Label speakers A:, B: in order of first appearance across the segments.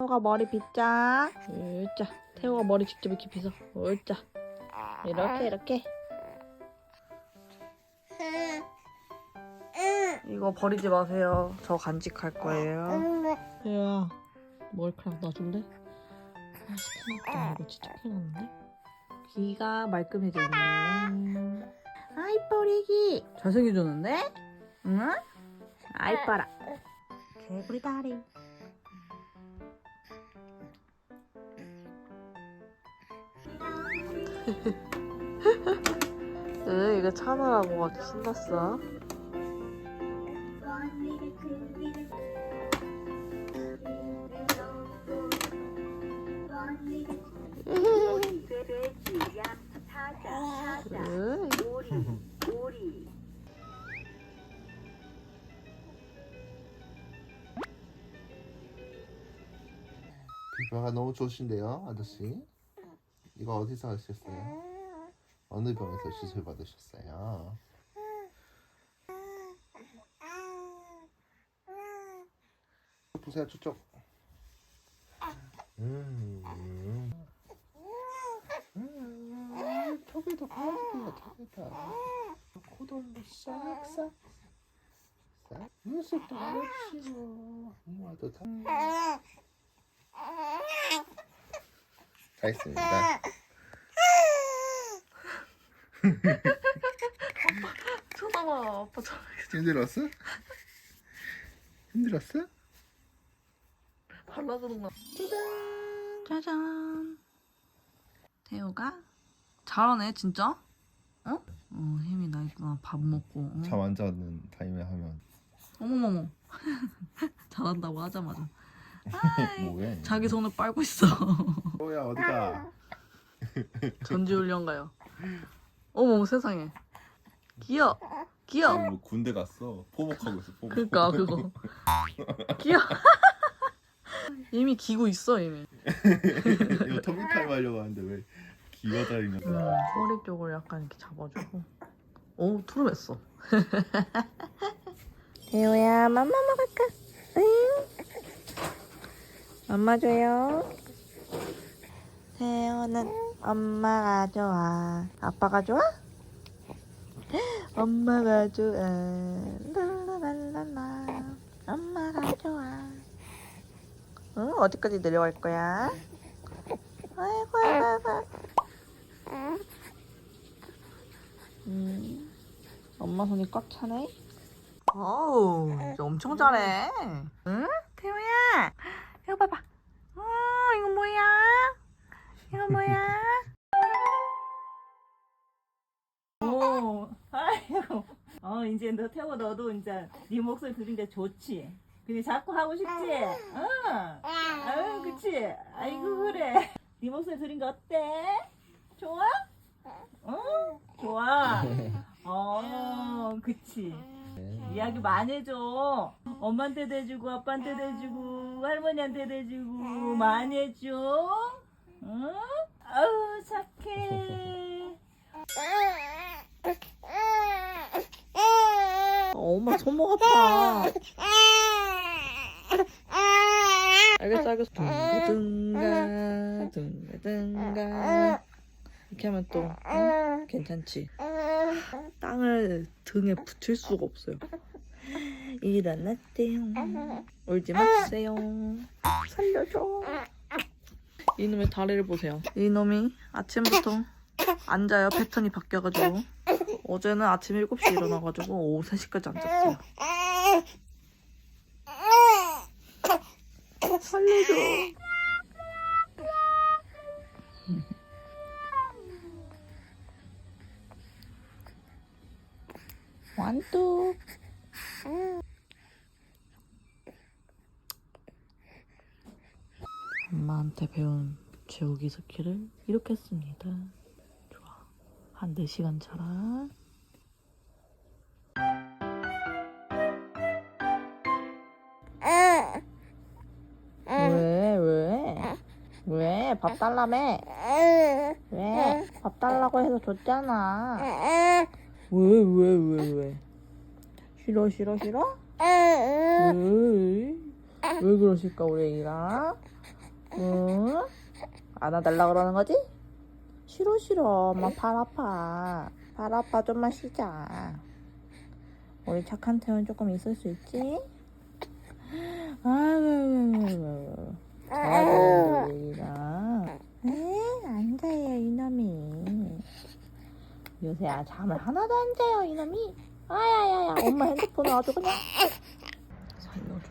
A: 태호가 머리 빗자. 으짜. 태호가 머리 직접 이렇게 빗어. 으짜. 이렇게 이렇게. 이거 버리지 마세요. 저 간직할 거예요. 태호야, 머리카락 놔줄래? 아, 시켜놨다. 이거 진짜 큰일 났는데? 귀가 말끔해져 있네. 아이, 뽀리기. 잘생겨졌는데? 응? 아이, 빠라. 개구리 다리. 으, 이거 차느라고 막 신났어. 으,
B: 피부가 너무 좋으신데요, 아저씨? 이거 어디서 하셨어요? 어느 병에서 시술 받으셨어요? 보세요, 저쪽. 음, 턱에도 발라줄게요, 턱에다. 코돌로 싹싹. 싹. 눈썹도 발라주시고. 이마도 다. 다 했습니다.
A: 쳐다봐, 아빠 저
B: 힘들었어? 힘들었어?
A: 발라주는 거. 짜잔. 태호가 잘하네, 진짜? 어? 어, 힘이 나 있구나. 밥 먹고. 어?
B: 잠 안 자는 타임에 하면
A: 어머머머. 잘한다고 하자마자.
B: 뭐해?
A: 자기 손을 빨고 있어.
B: 뭐야 어디가?
A: 전지훈련 가요. 어머 세상에. 귀여. 귀여.
C: 뭐 군대 갔어. 포복하고 있어. 포복.
A: 그니까 그거. 귀여. 이미 기고 있어 이미.
B: 이거 터미 타임 하려고 하는데 왜 기어다니면서?
A: 허리 쪽을 약간 이렇게 잡아주고. 오 투름했어. 태호야 맘마 먹을까? 응. 맘마 줘요. 태호는 엄마가 좋아. 아빠가 좋아? 엄마가 좋아. 랄라랄라라. 엄마가 좋아. 응? 어디까지 내려갈 거야? 아이고 아이고 아이고. 음, 엄마 손이 꽉 차네. 어우, 이제 엄청 잘해. 응? 봐봐. 어, 이거 뭐야? 이거 뭐야?
D: 오, 아이고. 어, 이제 너 태워 너도 이제 네 목소리 들으니까 좋지. 근데 자꾸 하고 싶지? 응. 아유, 그치? 아이고, 그래. 네 목소리 들으니까 어때? 좋아? 응? 좋아. 어, 그치. 이야기 많이 해줘. 엄마한테도 해주고, 아빠한테도 해주고, 할머니한테도 해주고, 많이 해줘. 응? 아우, 착해.
A: 어, 엄마 손목 아파. 알겠어, 알겠어. 둥가둥가, 둥가둥가. 이렇게 하면 또 응? 괜찮지. 땅을 등에 붙일 수가 없어요. 일어났대요. 울지 마세요. 살려줘. 이놈의 다리를 보세요. 이놈이 아침부터 앉아요. 패턴이 바뀌어가지고. 어제는 아침 7시에 일어나가지고 오후 3시까지 앉았어요. 살려줘. 완뚝. 엄마한테 배운 재우기 스킬을 이렇게 씁니다. 좋아. 한 4시간 자라. 왜, 왜? 왜? 밥 달라며? 왜? 밥 달라고 해서 줬잖아. 왜, 왜, 왜, 왜? 싫어, 싫어, 싫어? 왜? 왜 그러실까, 우리 애기랑? 응? 안아달라 그러는 거지? 싫어 싫어 엄마 팔 아파 팔 아파 좀만 쉬자 우리 착한 태훈 조금 있을 수 있지? 아유 잘하는데 얘가 에? 안 자요 이놈이 요새 아, 잠을 하나도 안 자요 이놈이 아야야야 엄마 핸드폰 아주 그냥. 살려줘.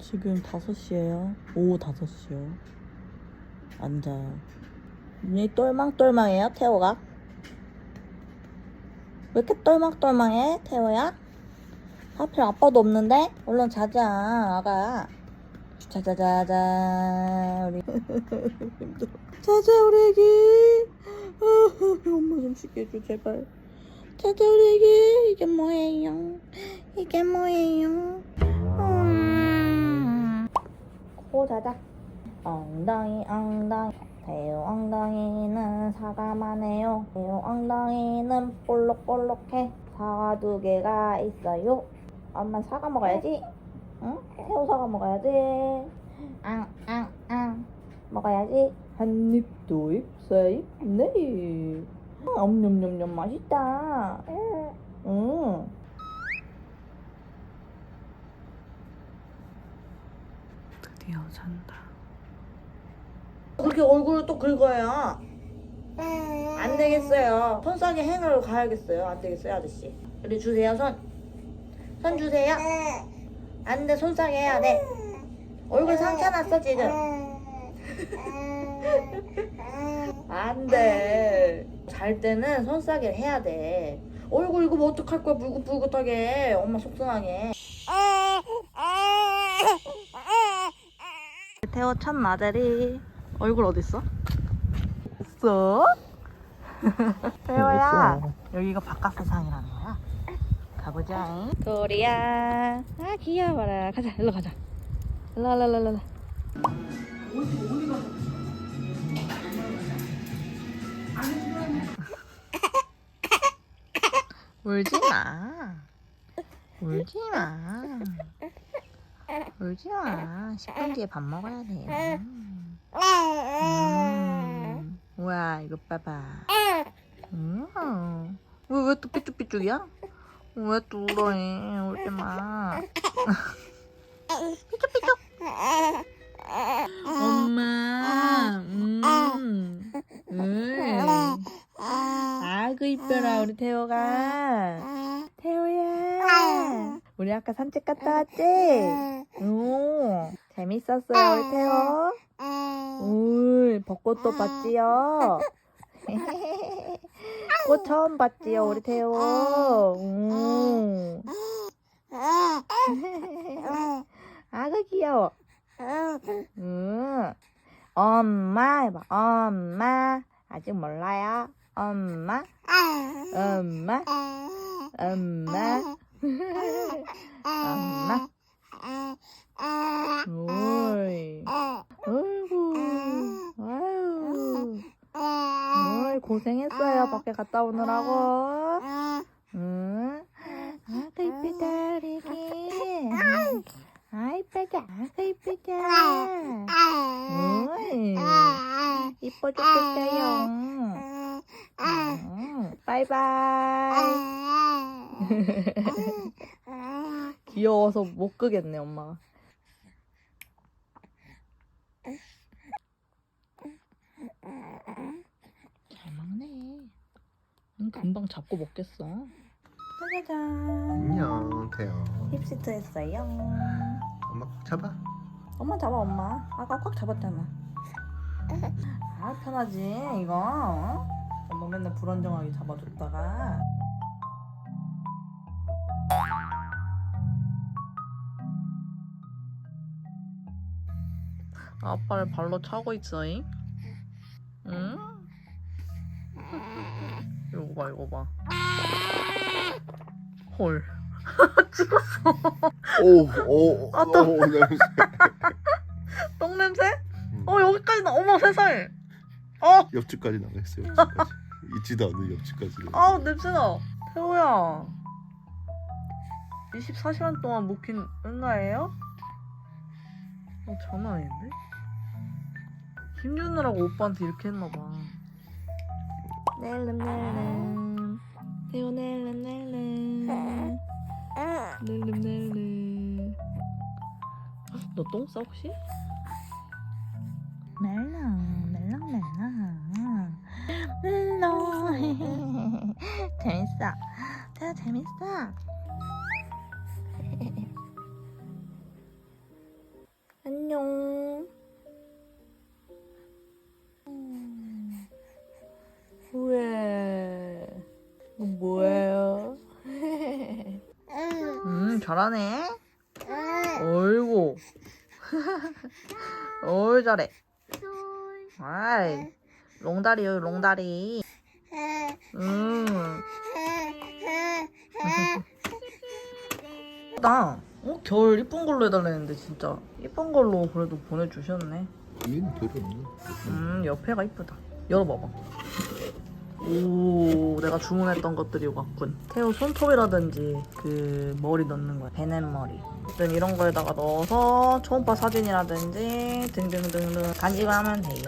A: 지금 5시에요? 오후 5시요. 안 자요. 눈이 똘망똘망해요 태호가? 왜 이렇게 똘망똘망해 태호야? 하필 아빠도 없는데? 얼른 자자 아가. 자자자자 우리. 자자 우리 애기. 엄마 좀 쉬게 해줘 제발 애기 이게 뭐예요? 이게 뭐예요? 음. 코 자자 엉덩이 엉덩이. 배우 엉덩이는 사과만 해요. 배우 엉덩이는 볼록볼록해. 사과 두 개가 있어요. 엄마 사과 먹어야지. 응? 새우 사과 먹어야지. 앙 앙 앙. 먹어야지. 한 입, 두 입, 세 입, 네. 입. 음, 엄냠냠냠 맛있다. 응. 드디어 잔다. 그렇게 얼굴을 또 긁어요. 안 되겠어요. 손 싸게 행을 가야겠어요. 안 되겠어요, 아저씨. 우리 주세요, 손. 손 주세요. 안 돼, 손 싸게 해야 돼. 얼굴 상처 났어, 지금. 안 돼. 잘 때는 손 싸게 해야 돼. 얼굴 이거 뭐 어떡할 거야, 불긋불긋하게. 엄마 속상하게. 태호 첫 나들이. 얼굴 어딨어? 있어? 태호야, 여기가 바깥 세상이라는 거야. 가보자. 도리야. 아, 귀여워라. 가자, 일로 가자. 일로, 일로, 일로, 일로. 울지 마. 울지 마. 울지 마. 10분 뒤에 밥 먹어야 돼. 음. 우와, 이거 봐봐. 음. 왜, 왜 또 삐쭉삐쭉이야? 왜 또 울어? 울지 마. 삐쭉삐쭉. 엄마. 음. 음. 이뻐라 우리 태호가. 태호야. 우리 아까 산책 갔다 왔지? 오 재밌었어요 우리 태호. 울 벚꽃도 봤지요? 꽃 처음 봤지요 우리 태호? 오. 아그 귀여워. 음. 엄마 해봐. 엄마. 아직 몰라요. 엄마 엄마 엄마 엄마. 오이. 어이구 아유. 오이 고생했어요 밖에 갔다 오느라고 응 아그 이쁘다 우리 애기 아 이쁘다 아그 이쁘다 오이 이뻐 죽겠어요 음, 바이바이 귀여워서 못 끄겠네 엄마가 잘 먹네. 응, 금방 잡고 먹겠어. 짜자잔.
B: 안녕 태영.
A: 힙시트 했어요.
B: 엄마 꼭 잡아.
A: 엄마 잡아 엄마. 아까 꽉 잡았잖아. 아 편하지 이거. 어? 엄마 맨날 불안정하게 잡아줬다가 아빠를 발로 차고 있어잉 응? 이거 봐 이거 봐 헐.
B: 오오
A: 아, 또.
B: 오, 냄새
A: 똥 냄새?
B: 음.
A: 어 여기까지 나 어머 세상에 어
B: 옆집까지 나갔어요 옆집까지 있지도 않는 옆집까지
A: 아우 냄새나 태호야 24시간 동안 묵힌 응가예요? 어, 장난 아닌데? 힘주느라고 오빠한테 이렇게 했나봐. 넬름넬름. 태우 넬름넬름. 넬름넬름. 너 똥 싸 혹시? 멜랑, 멜랑, 멜랑. 멜랑. 재밌어. 태우 재밌어. 안녕. 왜? 이거 뭐예요? 음, 잘하네. 어이구. 어이, 잘해. 아이, 롱다리요, 롱다리. 음. 나, 어? 겨울 이쁜 걸로 해달라는데, 진짜. 이쁜 걸로 그래도 보내주셨네.
B: 위는 별로 없네.
A: 음 옆에가 이쁘다 열어봐봐 오 내가 주문했던 것들이 왔군. 태우 손톱이라든지 그 머리 넣는 거야. 베넷머리. 어떤 이런 거에다가 넣어서 초음파 사진이라든지 등등등등 간직하면 돼요.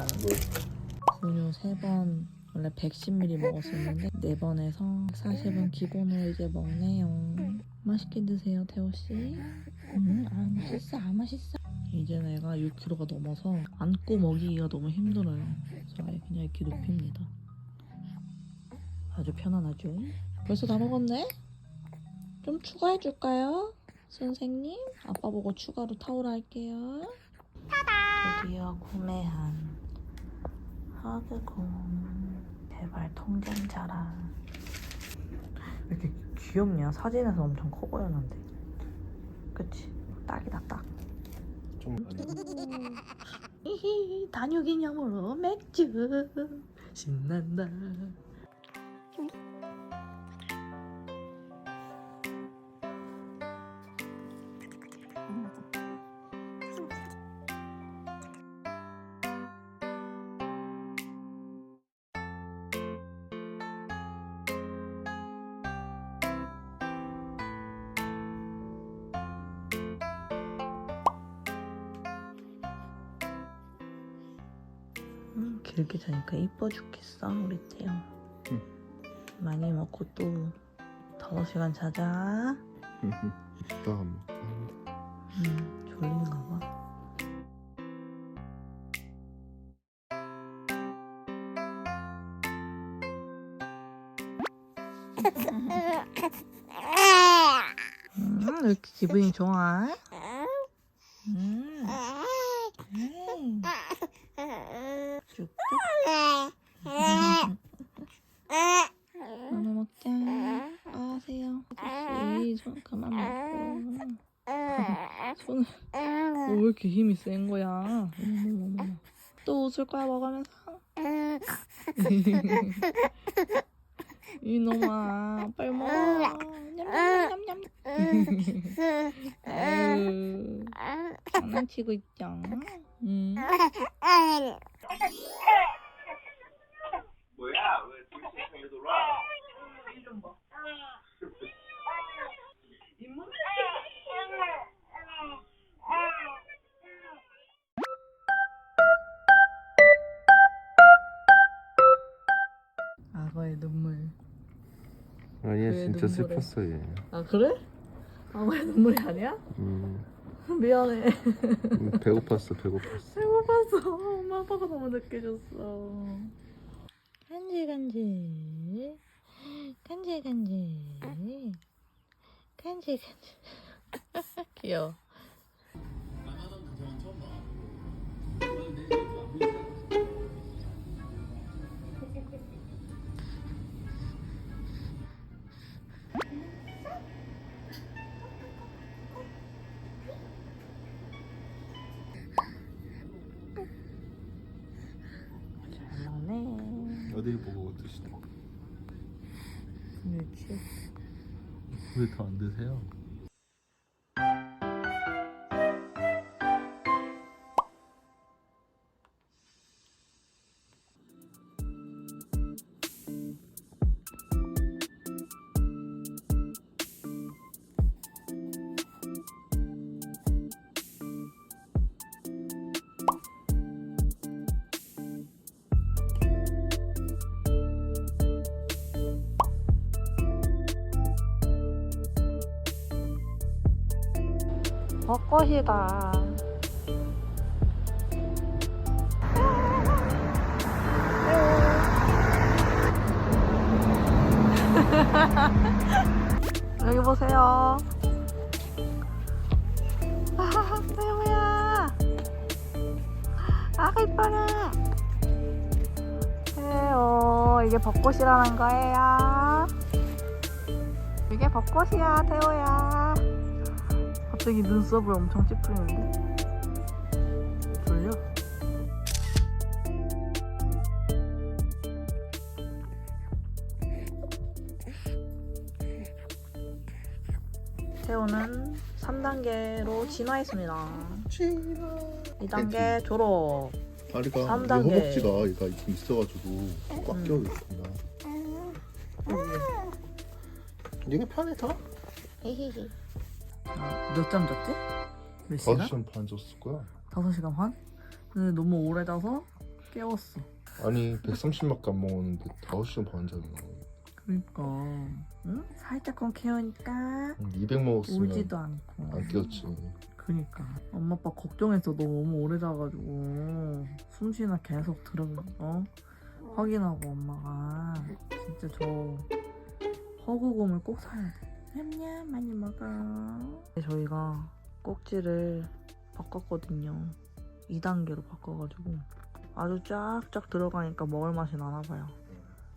A: 우유 3번 원래 110ml 먹었었는데 4번 해서 140은 기본으로 이제 먹네요. 맛있게 드세요 태호씨. 음, 아 맛있어 아 맛있어. 이제 내가 6kg가 넘어서 안고 먹이기가 너무 힘들어요. 그래서 아예 그냥 이렇게 눕힙니다. 아주 편안하죠? 벌써 다 먹었네? 좀 추가해 줄까요? 선생님? 아빠 보고 추가로 타오를 할게요. 드디어 구매한 통장 자랑 왜 이렇게 귀엽냐? 사진에서 엄청 커 보였는데 그치? 딱이다
B: 딱좀 많이.
A: 히히 단유 기념으로 맥주 신난다 음, 길게 자니까 이뻐 죽겠어 우리 태영
B: 응.
A: 많이 먹고 또 5시간 자자
B: 이따가 먹자.
A: 음, 졸린가 봐 음, 왜 이렇게 기분이 좋아? 음, 음. 쭉쭉 하나 먹자. 아, 하세요. 아저씨, 손 그만 먹고. 손을, 어, 왜 이렇게 힘이 센 거야? 어머머머머. 또 웃을 거야, 먹으면서? 이놈아, 빨리 먹어. 냠냠냠냠. 아유, 장난치고 있죠? 응.
C: 뭐야? 왜 세상에 돌아?
B: 아니야
A: 왜
B: 진짜
A: 눈물을?
B: 슬펐어 얘.
A: 아, 그래? 악어의 눈물이 아니야?
B: 음,
A: 미안해.
B: 음, 배고팠어 배고팠어.
A: 배고팠어. 엄마 아빠가 너무 늦게 줬어. 간질 간질. 간질 간질. 간질 간질. 귀여워.
B: 왜 더 안 드세요?
A: 벚꽃이다. 여기 보세요. 아, 태우야. 아가 이뻐라. 태우, 이게 벚꽃이라는 거예요. 이게 벚꽃이야, 태우야. 갑자기 눈썹을 엄청 찌푸리는데? 졸려? 태우는 3단계로 진화했습니다. 2단계 졸업.
B: 다리가 삼이
A: 단계.
B: 허벅지가 얘가 이렇게 있어가지고 꽉
A: 음.
B: 껴 있구나. 이게 편해 더?
A: 아, 몇잠 잤지? 몇 시간?
B: 5시간 반 잤을 거야.
A: 5시간 반? 근데 너무 오래 자서 깨웠어.
B: 아니 130밖에 안 먹었는데 5시간 반 잤나.
A: 그러니까 응? 살짝 건 깨우니까
B: 200 먹었으면
A: 울지도 않고
B: 안 깨웠지.
A: 그니까 엄마 아빠 걱정했어 너 너무 오래 자가지고 숨쉬나 계속 들어 어 확인하고 엄마가 진짜 저 허구곰을 꼭 사야 돼 냠냠 많이 먹어 저희가 꼭지를 바꿨거든요 2단계로 바꿔가지고 아주 쫙쫙 들어가니까 먹을 맛이 나나봐요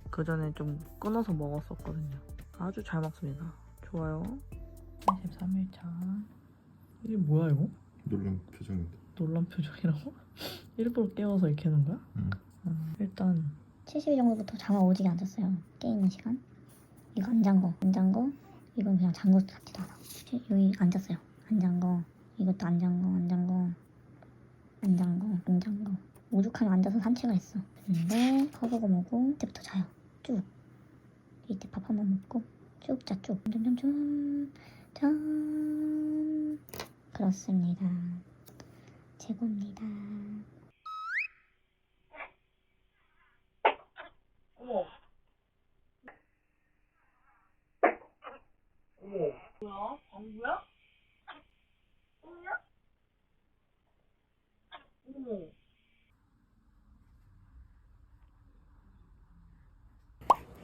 A: 그 전에 좀 끊어서 먹었었거든요 아주 잘 먹습니다 좋아요 83일차 이게 뭐야 이거?
B: 놀란 표정인데.
A: 놀란 표정이라고? 일부러 깨워서 이렇게 하는 거야?
B: 응.
A: 음, 일단
E: 70일 정도부터 잠을 오지게 안 잤어요. 게임하는 시간. 이거 안 잔 거. 안 잔 거. 이건 그냥 잔거 같지도 않아. 여기 안 잤어요. 안 잔 거. 이것도 안 잔 거. 안 잔 거. 안 잔 거. 안 잔 거. 오죽하면 앉아서 산책을 했어. 근데 커버고 뭐고 이때부터 자요. 쭉. 이때 밥 한 번 먹고 쭉 자 쭉. 점점점 점. 그렇습니다. 최고입니다.
A: 어머 어머. 뭐야? 방구야? 어머.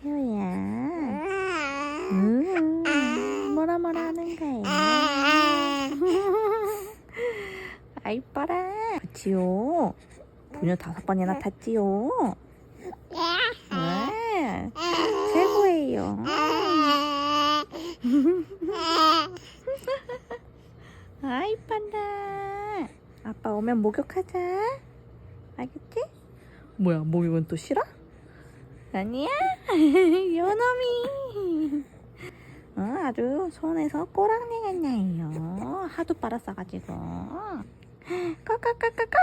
A: 효야. 음, 뭐라 뭐라 하는 거야? 아 이뻐라. 그치요? 부녀 다섯 번이나 탔지요 네, 최고예요. 아이 빤다. 아빠 오면 목욕하자. 알겠지? 뭐야 목욕은 또 싫어? 아니야. 요놈이. 어, 아주 손에서 꼬랑내가 나요. 하도 빨았어가지고. 꺼꺼꺼꺼꺼.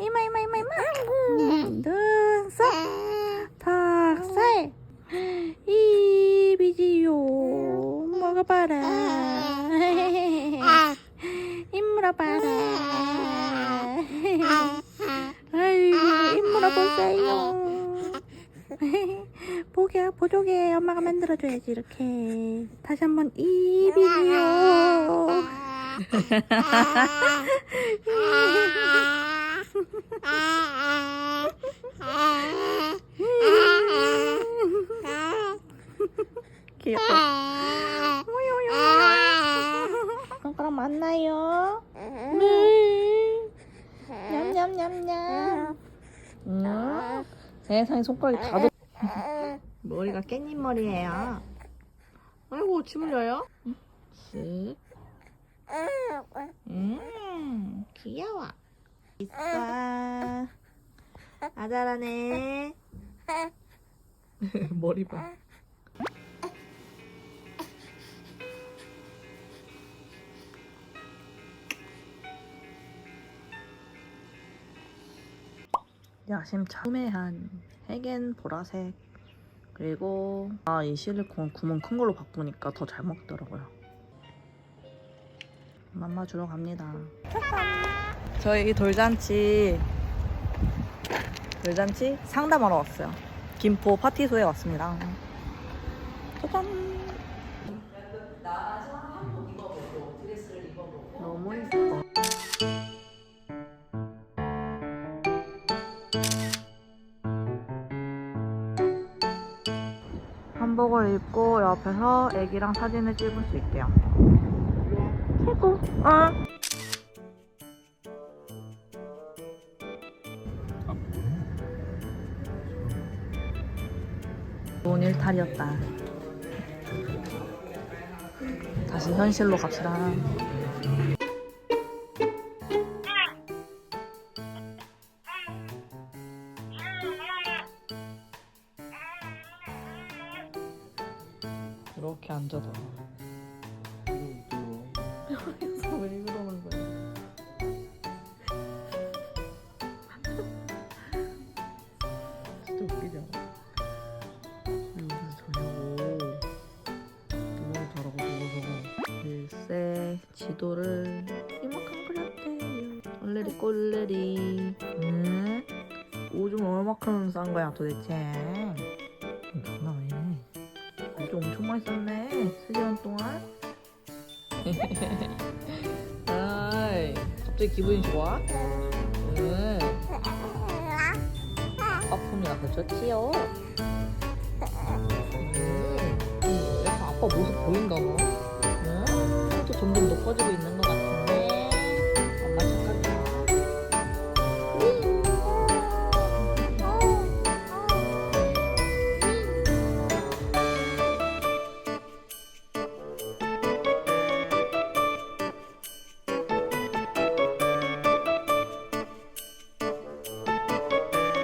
A: 이마 이마 이마 이마. 눈썹. 닭살 입이지요 먹어봐라 입 물어봐라. 아이고 입 물어보세요. 보게 보조개 엄마가 만들어줘야지 이렇게. 다시 한번 입이지요 귀엽다 만나요. 네. 냠냠냠냠. 음, 세상에 손가락이 다 들... 머리가 깻잎 머리예요. 아이고 침 흘려요? 쓱 음, 귀여워. 있어. 아잘하네. 머리 봐. 야심차 구매한 핵엔 보라색 그리고 아 이 실리콘 구멍 큰 걸로 바꾸니까 더 잘 먹더라고요. 맘마 주러 갑니다. 저희 돌잔치 돌잔치 상담하러 왔어요. 김포 파티소에 왔습니다. 짜잔. 있고 옆에서 애기랑 사진을 찍을 수 있대요. 최고. 응. 좋은 일탈이었다. 다시 현실로 갑시다. 도대체? 장난 아니네 오줌 엄청 많이 쌌네 3시간 동안. 아이 갑자기 기분이 좋아? 응. 아픔이 나서 좋지요? 음, 약간 아빠 모습 보인다 너 응? 또 점점 높아지고 있는